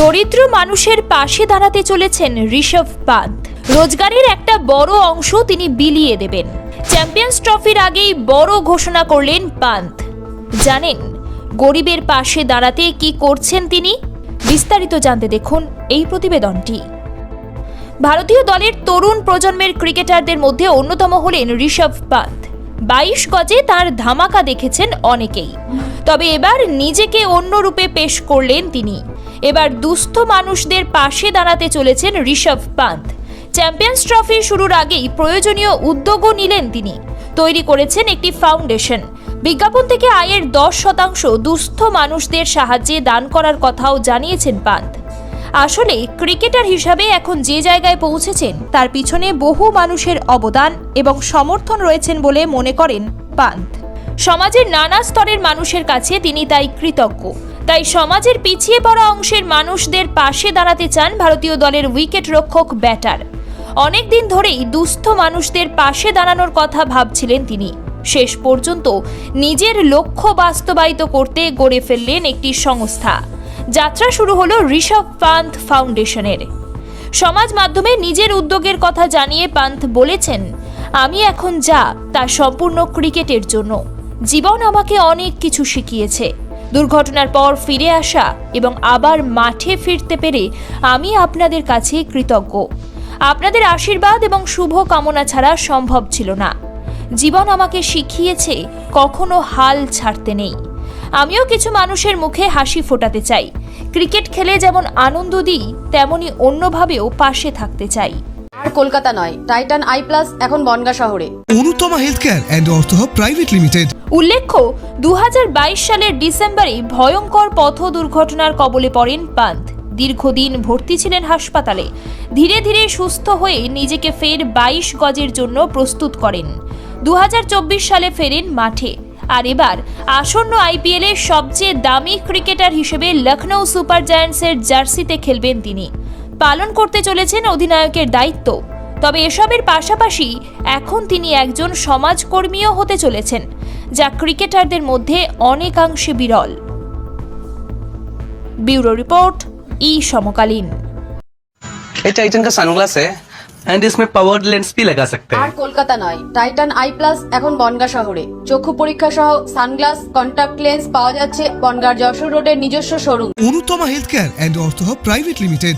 দরিদ্র মানুষের পাশে দাঁড়াতে চলেছেন ঋষভ পান্ত রোজগারের একটা বড় অংশ তিনি বিলিয়ে দেবেন। চ্যাম্পিয়ন্স ট্রফির আগেই বড় ঘোষণা করলেন পান্ত জানেন, গরিবের পাশে দাঁড়াতে কি করছেন তিনি? বিস্তারিত জানতে দেখুন এই প্রতিবেদনটি। ভারতীয় দলের তরুণ প্রজন্মের ক্রিকেটারদের মধ্যে অন্যতম হলেন ঋষভ পান্ত বাইশ গজে তার ধামাকা দেখেছেন অনেকেই। তবে এবার নিজেকে অন্য রূপে পেশ করলেন তিনি। এবার দুস্থ মানুষদের পাশে দাঁড়াতে চলেছেন ঋষভ পান্ত চ্যাম্পিয়ন্স ট্রফি শুরুর আগেই প্রয়োজনীয় উদ্যোগও নিলেন তিনি। তৈরি করেছেন একটি ফাউন্ডেশন। বিজ্ঞাপন থেকে আয়ের দশ শতাংশ দুস্থ মানুষদের সাহায্যে দান করার কথাও জানিয়েছেন পান্ত আসলে ক্রিকেটার হিসাবে এখন যে জায়গায় পৌঁছেছেন, তার পিছনে বহু মানুষের অবদান এবং সমর্থন রয়েছেন বলে মনে করেন পান্ত সমাজের নানা স্তরের মানুষের কাছে তিনি তাই কৃতজ্ঞ। তাই সমাজের পিছিয়ে পড়া অংশের মানুষদের পাশে দাঁড়াতে চান ভারতীয় দলের উইকেট রক্ষক ব্যাটার। অনেকদিন ধরেই দুস্থ মানুষদের পাশে দাঁড়ানোর কথা ভাবছিলেন তিনি। শেষ পর্যন্ত নিজের লক্ষ্য বাস্তবায়িত করতে গড়ে ফেললেন একটি সংস্থা। যাত্রা শুরু হলো ঋষভ পান্থ ফাউন্ডেশনের। সমাজ মাধ্যমে নিজের উদ্যোগের কথা জানিয়ে পান্থ বলেছেন, আমি এখন যা, তা সম্পূর্ণ ক্রিকেটের জন্য। জীবন আমাকে অনেক কিছু শিখিয়েছে। দুর্ঘটনার পর ফিরে আসা এবং আবার মাঠে ফিরতে পেরে আমি আপনাদের কাছে কৃতজ্ঞ। আপনাদের আশীর্বাদ এবং শুভ কামনা ছাড়া সম্ভব ছিল না। জীবন আমাকে শিখিয়েছে কখনো হাল ছাড়তে নেই। আমিও কিছু মানুষের মুখে হাসি ফোটাতে চাই। ক্রিকেট খেলে যেমন আনন্দ দিই, তেমনি অন্যভাবেও পাশে থাকতে চাই। কলকাতা নয় টাইটান আই প্লাস এখন বনগা শহরে। Anutama health care and ortho private limited. উল্লেখ্য দুহাজার বাইশ সালের ডিসেম্বরে ভয়ঙ্কর পথ দুর্ঘটনার কবলে পড়েন পান্ত দীর্ঘদিন ভর্তি ছিলেন হাসপাতালে। ধীরে ধীরে সুস্থ হয়ে নিজেকে ফের বাইশ গজের জন্য প্রস্তুত করেন। দু হাজার চব্বিশ সালে ফেরেন মাঠে। আর এবার আসন্ন আইপিএলের সবচেয়ে দামি ক্রিকেটার হিসেবে লখনৌ সুপার জায়ান্টসের জার্সিতে খেলবেন তিনি। পালন করতে চলেছেন অধিনায়কের দায়িত্ব তবে এসবের পাশাপাশি এখন তিনি একজন সমাজকর্মীও হতে চলেছেন যা ক্রিকেটারদের মধ্যে অনেকাংশে বিরল ব্যুরো রিপোর্ট ই সমকালীন ये टाइटन का सनग्लास है एंड इसमें पावर्ड लेंस भी लगा सकते আর हैं কলকাতা নয় টাইটান আই প্লাস এখন বনগা শহরে চক্ষু পরীক্ষা সহ সানগ্লাস কন্টাক্ট লেন্স পাওয়া যাচ্ছে বনগার যশোর রোডের নিজস্ব showroom Anutama health care and Artha hub private limited